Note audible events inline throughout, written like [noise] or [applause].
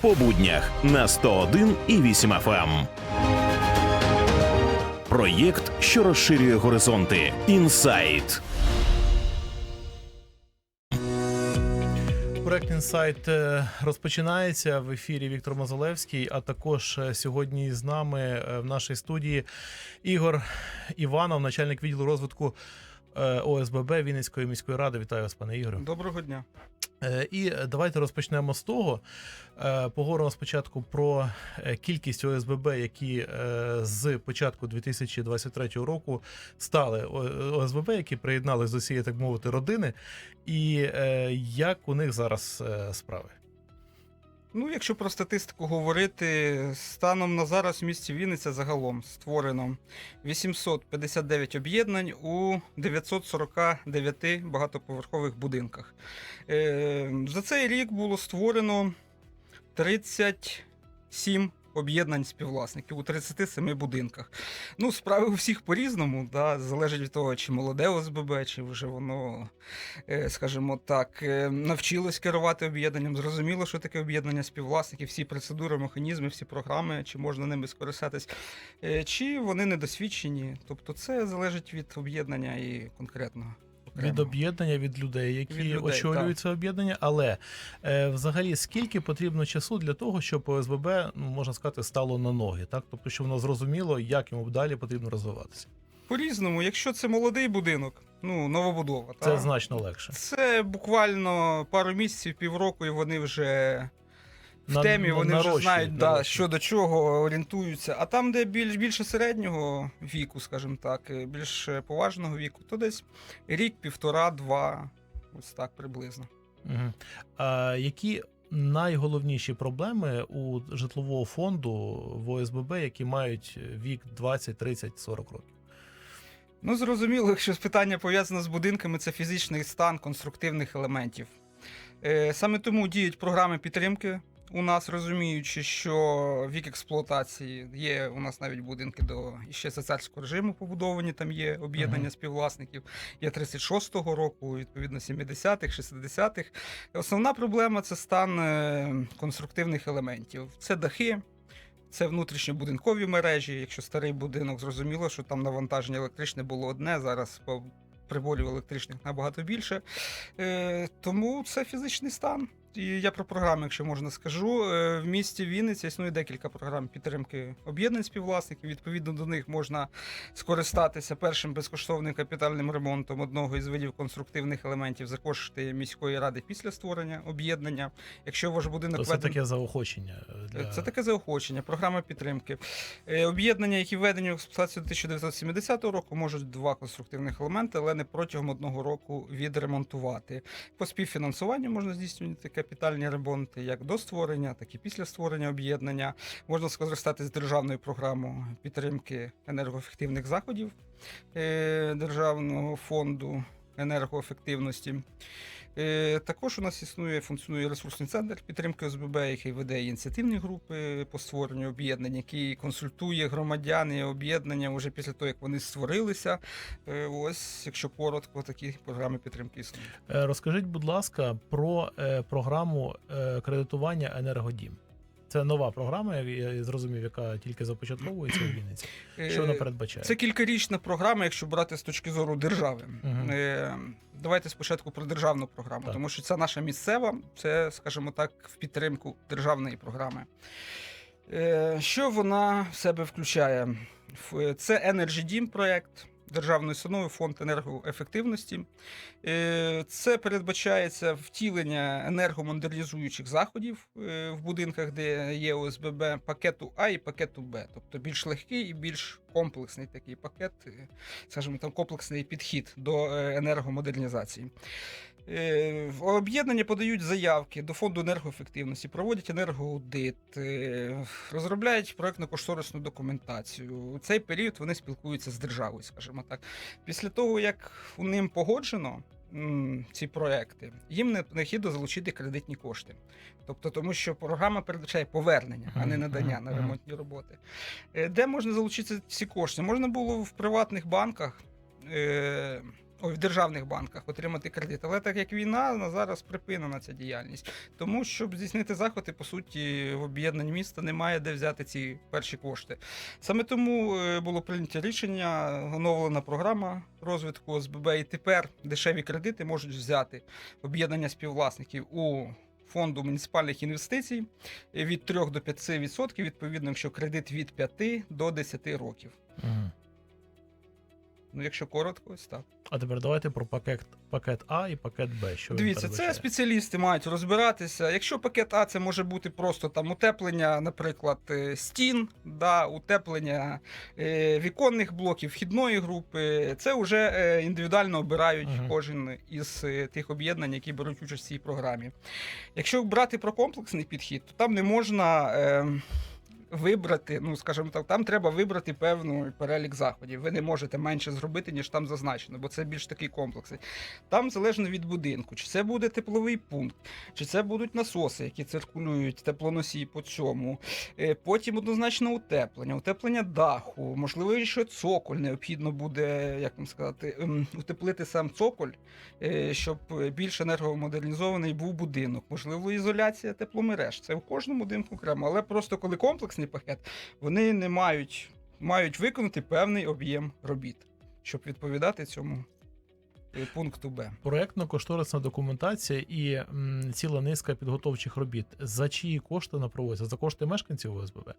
по буднях на 101 і 8 FM. Проєкт, що розширює горизонти. Інсайт. Проект інсайт е, розпочинається в ефірі Віктор Мозолевський. А також е, сьогодні з нами е, в нашій студії Ігор Іванов, начальник відділу розвитку ОСББ Вінницької міської ради. Вітаю вас, пане Ігоре. Доброго дня. Е, І давайте розпочнемо з того. Е, Поговоримо спочатку про е, кількість ОСББ, які з початку 2023 року стали ОСББ, які приєдналися до цієї, так мовити, родини, і як у них зараз справи. Ну, якщо про статистику говорити, станом на зараз в місті Вінниця загалом створено 859 об'єднань у 949 багатоповерхових будинках. Е, За цей рік було створено 37 об'єднань співвласників у 37 будинках. Ну, справи у всіх по-різному, да, залежить від того, чи молоде ОСББ, чи вже воно, е, скажімо так, е, навчилось керувати об'єднанням. Зрозуміло, що таке об'єднання співвласників, всі процедури, механізми, всі програми, чи можна ними скористатись, е, чи вони недосвідчені. Тобто це залежить від об'єднання і конкретного. Від об'єднання від людей, які Від людей, очолюють це об'єднання. Але е, взагалі скільки потрібно часу для того, щоб ОСББ, ну можна сказати, стало на ноги, так тобто, щоб воно зрозуміло, як йому далі потрібно розвиватися. По-різному, якщо це молодий будинок, ну новобудова, Це та, значно легше. це буквально пару місяців, півроку, і вони вже в На- темі, на- вони вже знають, да, що до чого орієнтуються. А там, де більш більше середнього віку, скажімо так, е, більш поважного віку, то десь рік, півтора, два, ось так приблизно. Угу. А які найголовніші проблеми у житлового фонду в ОСББ, які мають вік 20, 30, 40 років? Ну, зрозуміло, якщо питання пов'язане з будинками, це фізичний стан конструктивних елементів. Е, Саме тому діють програми підтримки. У нас розуміючи, що вік експлуатації є у нас навіть будинки до ще царського режиму побудовані, там є об'єднання Мгм. співвласників, є 36-го року, відповідно 70-х, 60-х. Основна проблема це стан е, конструктивних елементів. Це дахи, це внутрішньобудинкові мережі. Якщо старий будинок, зрозуміло, що там навантаження електричне було одне, зараз по приборів електричних набагато більше. Е, тому це фізичний стан. І я про програми, якщо можна скажу. Е, в місті Вінниця існує декілька програм підтримки об'єднань співвласників. Відповідно до них можна скористатися першим безкоштовним капітальним ремонтом одного із видів конструктивних елементів за кошти міської ради після створення об'єднання. Якщо ваш будинок То це таке заохочення для це таке заохочення, програма підтримки. Е, Об'єднання, які введені в експлуатацію 1970 року, можуть два конструктивних елементи, але не протягом одного року відремонтувати. По співфінансуванню можна здійснювати капітальні ремонти як до створення, так і після створення об'єднання. Можна скористатися державною програмою підтримки енергоефективних заходів е, Державного фонду енергоефективності. Е, Також у нас існує функціонує ресурсний центр підтримки ОСББ, який веде ініціативні групи по створенню об'єднань, який консультує громадян і об'єднання вже після того, як вони створилися. Е, Ось, якщо коротко, такі програми підтримки існують. Е, Розкажіть, будь ласка, про програму кредитування енергодім. Це нова програма, я зрозумів, яка тільки започатковується у Вінниці. Що вона Е, передбачає? Це кількарічна програма, якщо брати з точки зору держави. Е, Давайте спочатку про державну програму, Так. тому що це наша місцева, це, скажімо так, в підтримку державної програми. Е, Що вона в себе включає? Це Energy Dім проект державної установи фонд енергоефективності. Е, Це передбачається втілення енергомодернізуючих заходів е, в будинках, де є ОСББ пакету А і пакету Б, тобто більш легкий і більш комплексний такий пакет, е, скажімо, там комплексний підхід до енергомодернізації. Е, в Об'єднання подають заявки до фонду енергоефективності, проводять енергоаудит, е, розробляють проектно-кошторисну документацію. У цей період вони спілкуються з державою, скажімо так. Після того, як у ним погоджено ці проекти, їм необхідно залучити кредитні кошти. Тобто, тому що програма передбачає повернення, а не надання на ремонтні роботи. Е, Де можна залучити ці кошти? Можна було в приватних банках. В державних банках отримати кредит. Але так як війна, на зараз припинена ця діяльність. Тому, щоб здійснити заходи, по суті, в об'єднанні міста немає де взяти ці перші кошти. Саме тому е, було прийнято рішення, оновлена програма розвитку ОСББ, і тепер дешеві кредити можуть взяти об'єднання співвласників у фонду муніципальних інвестицій від 3 до 5%, відповідно, якщо кредит від 5 до 10 років. Мгм. Ну, якщо коротко, ось так. А тепер давайте про пакет, пакет А і пакет Б. Що Дивіться, це спеціалісти мають розбиратися. Якщо пакет А, це може бути просто там утеплення, наприклад, е, стін, да, утеплення е, віконних блоків, вхідної групи. Це вже е, індивідуально обирають Мгм. кожен із е, тих об'єднань, які беруть участь в цій програмі. Якщо брати про комплексний підхід, то там не можна. Е, Вибрати, ну скажімо так, там треба вибрати певний перелік заходів. Ви не можете менше зробити, ніж там зазначено, бо це більш такий комплексний. Там залежно від будинку, чи це буде тепловий пункт, чи це будуть насоси, які циркулюють теплоносії по цьому. Е, Потім однозначно утеплення, утеплення даху, можливо, що цоколь необхідно буде, як вам сказати, ем, утеплити сам цоколь, е, щоб більш енергомодернізований був будинок. Можливо, ізоляція тепломереж. Це в кожному будинку окремо. Але просто коли комплексний пакет, вони не мають, мають виконати певний об'єм робіт, щоб відповідати цьому е, пункту Б. Проектно-кошторисна документація і м, ціла низка підготовчих робіт. За чиї кошти вона проводиться? За кошти мешканців ОСББ?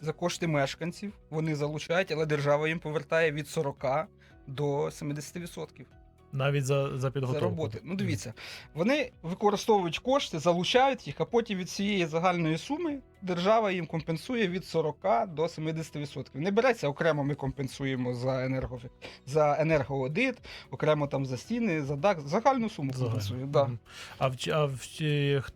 За кошти мешканців вони залучають, але держава їм повертає від 40 до 70%. Навіть за, за за роботи. Ну, дивіться, вони використовують кошти, залучають їх, а потім від цієї загальної суми держава їм компенсує від 40 до 70%. Не береться окремо, ми компенсуємо за енерго за енергоаудит, окремо там за стіни, за дах, загальну суму компенсуємо. Да. А, в, а в,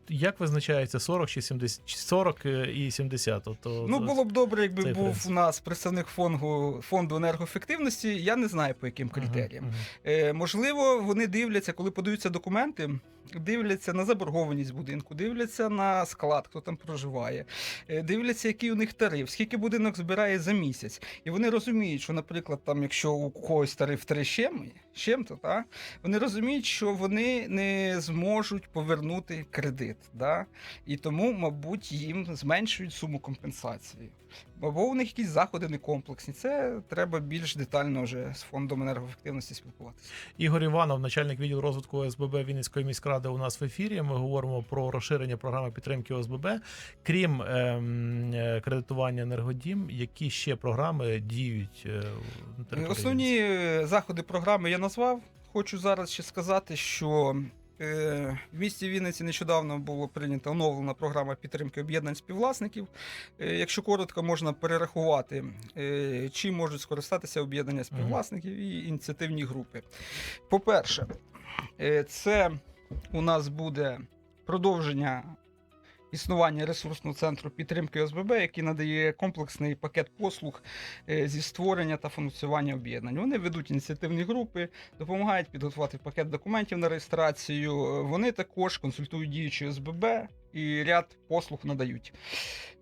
як визначається 40 чи 70? Чи 40 і 70? Тобто, Ну було б добре, якби був принцип. у нас представник фонду фонду енергоефективності. Я не знаю по яким критеріям. мгм. Е, можливо, вони дивляться, коли подаються документи, дивляться на заборгованість будинку, дивляться на склад, хто там проживає, е, дивляться, який у них тариф, скільки будинок збирає за місяць. І вони розуміють, що, наприклад, там, якщо у когось тариф 3 з чим, з чим-то, та, вони розуміють, що вони не зможуть повернути кредит. Да? І тому, мабуть, їм зменшують суму компенсації. Або у них якісь заходи не комплексні. Це треба більш детально вже з фондом енергоефективності спілкуватися. Ігор Іванов, начальник відділу розвитку ОСББ Вінницької міськради, у нас в ефірі. Ми говоримо про розширення програми підтримки ОСББ. Крім ем, е, кредитування енергодім, які ще програми діють е, Основні е, заходи програми я назвав. Хочу зараз ще сказати, що е, в місті Вінниці нещодавно було прийнята оновлена програма підтримки об'єднань співвласників. Е, якщо коротко, можна перерахувати, е, чим можуть скористатися об'єднання співвласників і ініціативні групи. По-перше, це у нас буде продовження існування ресурсного центру підтримки ОСББ, який надає комплексний пакет послуг е, зі створення та функціонування об'єднань. Вони ведуть ініціативні групи, допомагають підготувати пакет документів на реєстрацію. Е, Вони також консультують діючі ОСББ і ряд послуг надають.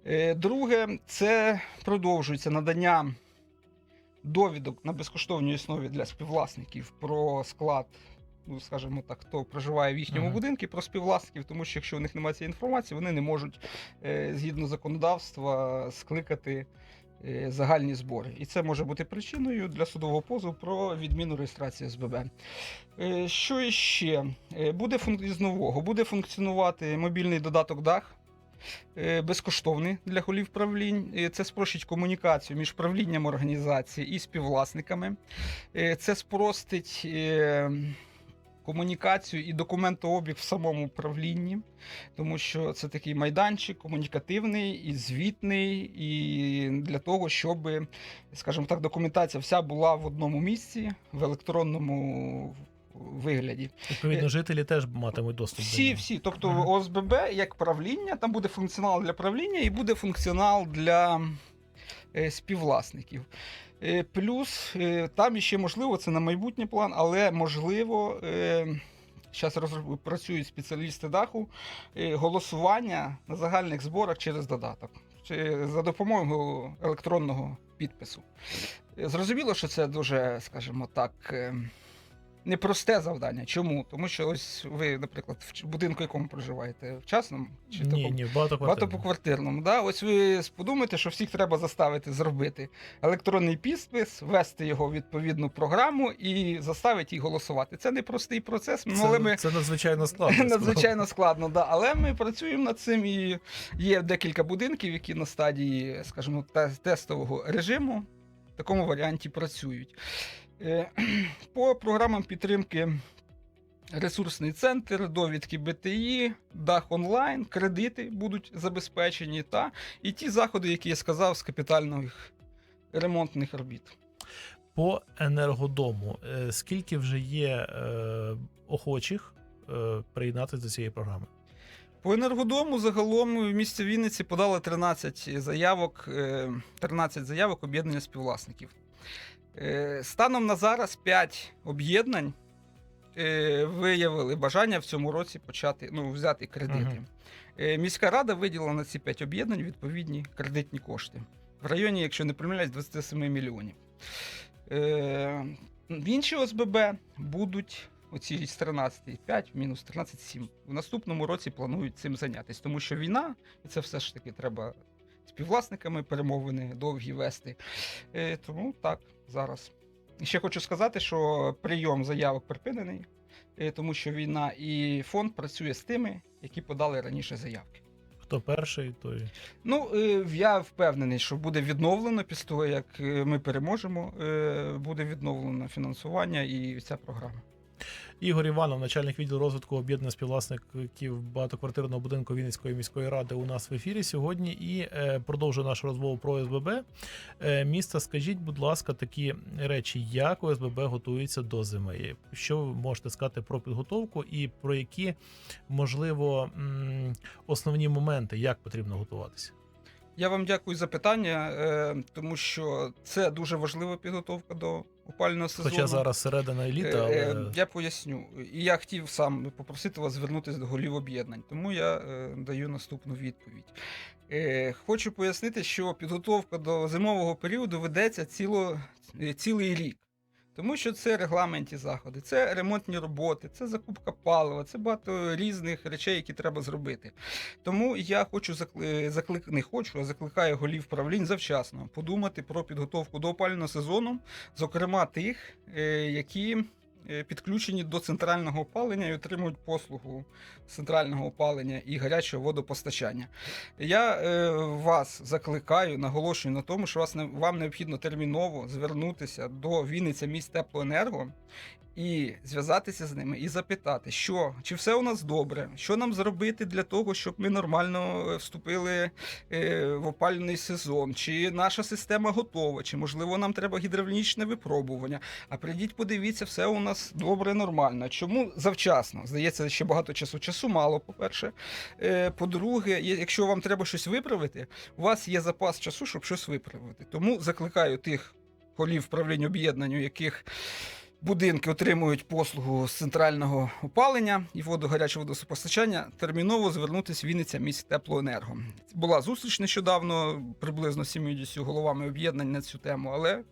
Е, Друге, це продовжується надання довідок на безкоштовній основі для співвласників про склад. Ну, скажімо так, хто проживає в їхньому Ага. будинку про співвласників, тому що якщо у них немає цієї інформації, вони не можуть е, згідно законодавства скликати е, загальні збори. І це може бути причиною для судового позову про відміну реєстрації СББ. Е, Що іще? Е, Буде функ... із нового буде функціонувати мобільний додаток дах. Безкоштовний для голів правлінь. Це спрощить комунікацію між правлінням організації і співвласниками. Це спростить комунікацію і документообіг в самому управлінні, тому що це такий майданчик комунікативний і звітний, і для того, щоб, скажімо так, документація вся була в одному місці в електронному вигляді. Відповідно, жителі теж матимуть доступ до Всі, нього. всі. Тобто Ага. ОСББ як правління, там буде функціонал для правління і буде функціонал для е, співвласників. Е, плюс е, там ще можливо, це на майбутній план, але можливо. Е, Зараз працюють спеціалісти даху е, голосування на загальних зборах через додаток, чи за допомогою електронного підпису. Е, Зрозуміло, що це дуже, скажімо так, е, непросте завдання. Чому? Тому що ось ви, наприклад, в будинку якому проживаєте? В частному чи Ні, такому? ні, в багатоквартирному. Да? Ось ви подумайте, що всіх треба заставити зробити електронний підпис, ввести його в відповідну програму і заставити їх голосувати. Це не простий процес, ну, але Це, ми це надзвичайно [laughs] складно. надзвичайно складно, да. але ми працюємо над цим і є декілька будинків, які на стадії, скажімо, те- тестового режиму в такому варіанті працюють. Е, [clears throat] По програмам підтримки ресурсний центр, довідки БТІ, дах онлайн, кредити будуть забезпечені, та і ті заходи, які я сказав, з капітальних ремонтних робіт. По енергодому, е, скільки вже є е, охочих приєднатися до цієї програми? По енергодому загалом в місті Вінниці подали 13 заявок, е, 13 заявок об'єднання співвласників. Е, Станом на зараз 5 об'єднань е, виявили бажання в цьому році почати ну, взяти кредити. Мгм. Е, Міська рада виділила на ці 5 об'єднань відповідні кредитні кошти в районі, якщо не помиляюсь, 27 мільйонів. В інші ОСББ будуть оці з 13,5 мінус 13,7. В наступному році планують цим зайнятися, тому що війна, і це все ж таки треба співвласниками перемовини довгі вести. Тому так, зараз. І ще хочу сказати, що прийом заявок припинений, е, тому що війна і фонд працює з тими, які подали раніше заявки. Хто перший, той. Ну, е, я впевнений, що буде відновлено після того, як е, ми переможемо, буде відновлено фінансування і ця програма. Ігор Іванов, начальник відділу розвитку об'єднання співвласників багатоквартирного будинку Вінницької міської ради, у нас в ефірі сьогодні і е, продовжує нашу розмову про ОСББ. Е, міста, скажіть, будь ласка, такі речі, як ОСББ готується до зими? Що ви можете сказати про підготовку і про які, можливо, основні моменти, як потрібно готуватися? Я вам дякую за питання, е, тому що це дуже важлива підготовка до опального сезону. Хоча зараз середина літа, Е, але е, Я поясню. І я хотів сам попросити вас звернутися до голів об'єднань, тому я е, даю наступну відповідь. Хочу пояснити, що підготовка до зимового періоду ведеться ціло, цілий рік. Тому що це регламентні заходи, це ремонтні роботи, це закупка палива, це багато різних речей, які треба зробити. Тому я хочу закли... заклик... не хочу, а закликаю голів правлінь завчасно подумати про підготовку до опального сезону, зокрема тих, е, які підключені до центрального опалення і отримують послугу центрального опалення і гарячого водопостачання. Я е, вас закликаю, наголошую на тому, що вас не, вам необхідно терміново звернутися до Вінниця міст Теплоенерго і зв'язатися з ними і запитати, що чи все у нас добре, що нам зробити для того, щоб ми нормально е, вступили е, в опалювальний сезон, чи наша система готова, чи можливо нам треба гідравлічне випробування. А прийдіть, подивіться, все у нас добре, нормально. Чому завчасно? Здається, ще багато часу. Часу мало, по-перше. Е, По-друге, якщо вам треба щось виправити, у вас є запас часу, щоб щось виправити. Тому закликаю тих голів правління об'єднань, яких будинки отримують послугу з центрального опалення і воду гарячого водопостачання, терміново звернутися в Вінниця міськ теплоенерго. Була зустріч нещодавно, приблизно з 70 головами об'єднань на цю тему, але.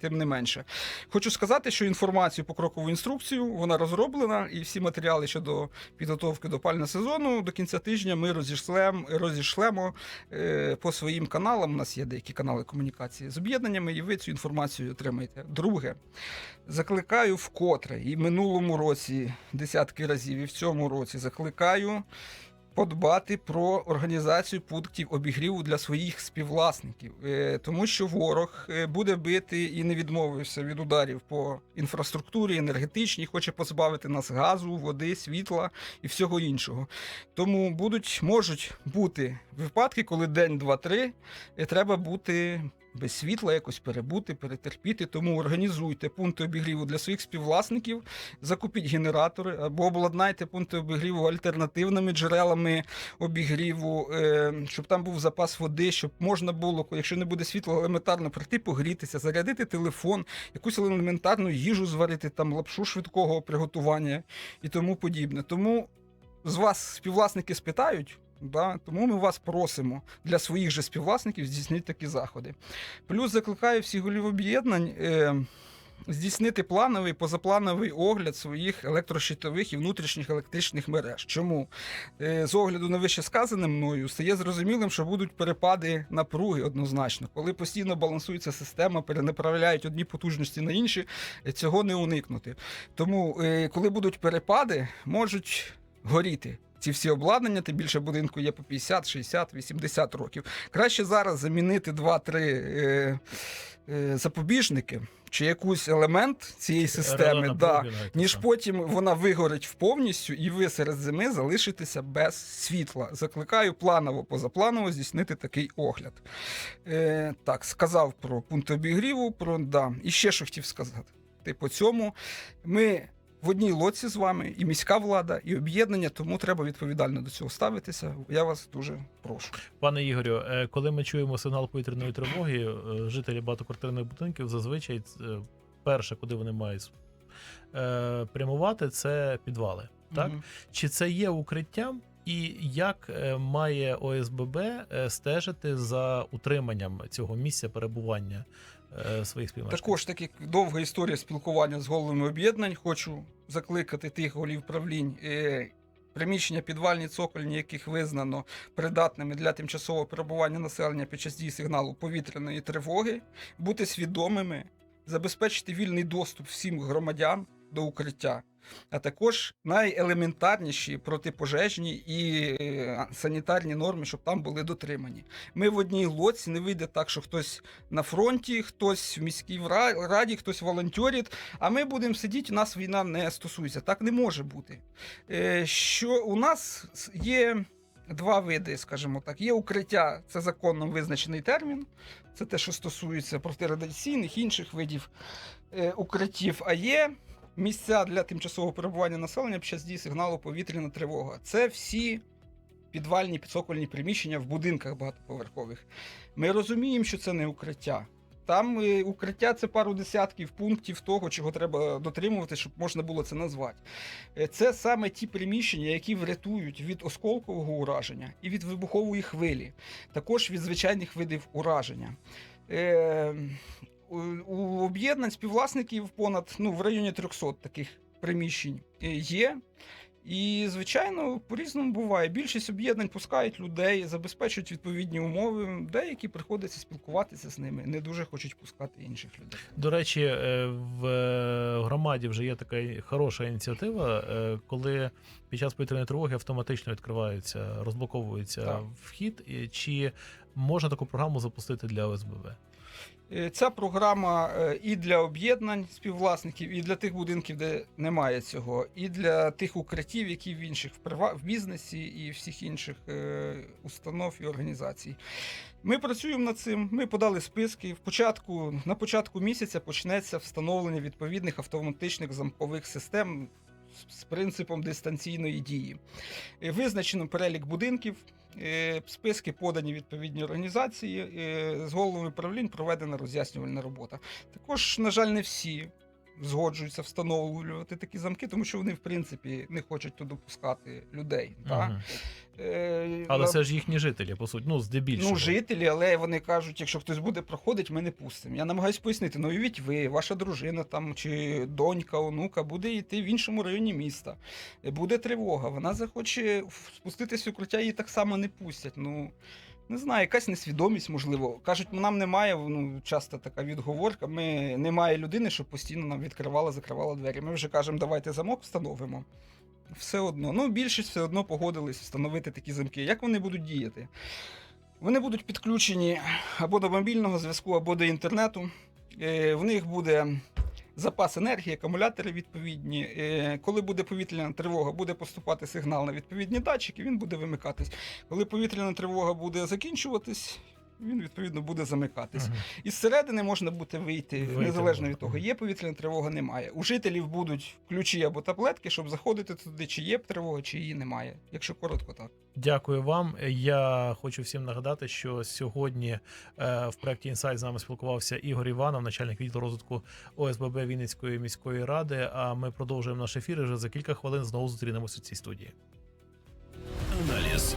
Тим не менше, хочу сказати, що інформацію по крокову інструкцію вона розроблена, і всі матеріали щодо підготовки до опального сезону до кінця тижня ми розійшлем, розійшлемо е, по своїм каналам. У нас є деякі канали комунікації з об'єднаннями, і ви цю інформацію отримаєте. Друге, закликаю вкотре і минулому році десятки разів, і в цьому році закликаю подбати про організацію пунктів обігріву для своїх співвласників, Е, тому що ворог е, буде бити і не відмовився від ударів по інфраструктурі енергетичній, хоче позбавити нас газу, води, світла і всього іншого. Тому будуть можуть бути випадки, коли день, два, три треба бути. Без світла якось перебути, перетерпіти. Тому організуйте пункти обігріву для своїх співвласників, закупіть генератори або обладнайте пункти обігріву альтернативними джерелами обігріву, е, щоб там був запас води, щоб можна було, якщо не буде світла, елементарно прийти погрітися, зарядити телефон, якусь елементарну їжу зварити, там лапшу швидкого приготування і тому подібне. Тому з вас співвласники спитають. Да, тому ми вас просимо для своїх же співвласників здійснити такі заходи. Плюс закликаю всіх голів об'єднань. Е, здійснити плановий позаплановий огляд своїх електрощитових і внутрішніх електричних мереж. Чому Е, з огляду на вище сказане мною стає зрозумілим, що будуть перепади напруги однозначно, коли постійно балансується система, перенаправляють одні потужності на інші, е, цього не уникнути. Тому, е, коли будуть перепади, можуть горіти. Ці всі обладнання, тим більше будинку є по 50, 60, 80 років. Краще зараз замінити 2-3 е, е, запобіжники чи якийсь елемент цієї системи, да, ніж потім вона вигорить повністю, і ви серед зими залишитеся без світла. Закликаю планово, позапланово здійснити такий огляд. Е, так, сказав про пункт обігріву, про да. І ще що хотів сказати. Ти по цьому ми в одній лодці з вами, і міська влада, і об'єднання, тому треба відповідально до цього ставитися. Я вас дуже прошу. Пане Ігорю, е, коли ми чуємо сигнал повітряної тривоги, е, жителі багатоквартирних будинків зазвичай е, перше, куди вони мають прямувати, це підвали. Так? Мгм. Чи це є укриттям? І як має ОСББ стежити за утриманням цього місця перебування своїх співмешканців? Також таки довга історія спілкування з головами об'єднань. Хочу закликати тих голів правлінь. е, Приміщення підвальні цокольні, яких визнано придатними для тимчасового перебування населення під час дії сигналу повітряної тривоги, бути свідомими, забезпечити вільний доступ всім громадян до укриття, а також найелементарніші протипожежні і е, санітарні норми, щоб там були дотримані. Ми в одній лодці не вийде так, що хтось на фронті, хтось в міській раді, хтось волонтерить, а ми будемо сидіти, у нас війна не стосується. Так не може бути. Е, Що у нас є два види, скажімо так. Є укриття, це законно визначений термін. Це те, що стосується протирадіаційних інших видів е, укриттів. А є місця для тимчасового перебування населення під час дії сигналу повітряна тривога. Це всі підвальні підсокольні приміщення в будинках багатоповерхових. Ми розуміємо, що це не укриття. Там е, укриття це пару десятків пунктів того, чого треба дотримувати, щоб можна було це назвати. Е, Це саме ті приміщення, які врятують від осколкового ураження і від вибухової хвилі, також від звичайних видів ураження. У, об'єднань співвласників понад ну, в районі 300 таких приміщень е, є. І, звичайно, по-різному буває. Більшість об'єднань пускають людей, забезпечують відповідні умови. Деякі приходиться спілкуватися з ними, не дуже хочуть пускати інших людей. До речі, е, в е, громаді вже є така хороша ініціатива, коли під час повітряної тривоги автоматично відкривається, розблоковується Так. вхід. Чи можна таку програму запустити для ОСББ? Е, Ця програма е, і для об'єднань співвласників, і для тих будинків, де немає цього, і для тих укриттів, які в інших в, бізнесі і всіх інших е, установ і організацій. Ми працюємо над цим. Ми подали списки. В початку на початку місяця почнеться встановлення відповідних автоматичних замкових систем з- принципом дистанційної дії. Е, Визначено перелік будинків. е, Списки подані відповідні організації. е, З головами правлінь проведена роз'яснювальна робота. Також, на жаль, не всі згоджуються встановлювати такі замки, тому що вони, в принципі, не хочуть туди пускати людей. Мгм. Е, Але на- це ж їхні жителі, по суті, ну, здебільшого. Ну, жителі, але вони кажуть, якщо хтось буде проходити, ми не пустимо. Я намагаюся пояснити, ну уявіть ви, ваша дружина там чи донька, онука буде йти в іншому районі міста. Буде тривога, вона захоче спуститись в укриття, її так само не пустять. Ну. Не знаю, якась несвідомість, можливо. Кажуть, «Ну, нам немає, ну, часто така відговорка. Ми немає людини, щоб постійно нам відкривала, закривала двері. Ми вже кажемо, давайте замок встановимо. Все одно. Ну, більшість все одно погодились встановити такі замки. Як вони будуть діяти? Вони будуть підключені або до мобільного зв'язку, або до інтернету. Е, В них буде запас енергії, акумулятори відповідні. Е, Коли буде повітряна тривога, буде поступати сигнал на відповідні датчики, він буде вимикатись. Коли повітряна тривога буде закінчуватись, він відповідно буде замикатись. Мгм. Із середини можна буде вийти, Вийти незалежно від того, є повітряна тривога, немає. У жителів будуть ключі або таблетки, щоб заходити туди, чи є тривога, чи її немає. Якщо коротко, так. Дякую вам. Я хочу всім нагадати, що сьогодні е, в проєкті Інсайт з нами спілкувався Ігор Іванов, начальник відділу розвитку ОСББ Вінницької міської ради. А ми продовжуємо наш ефір. і Вже за кілька хвилин знову зустрінемося в цій студії. Аналіз.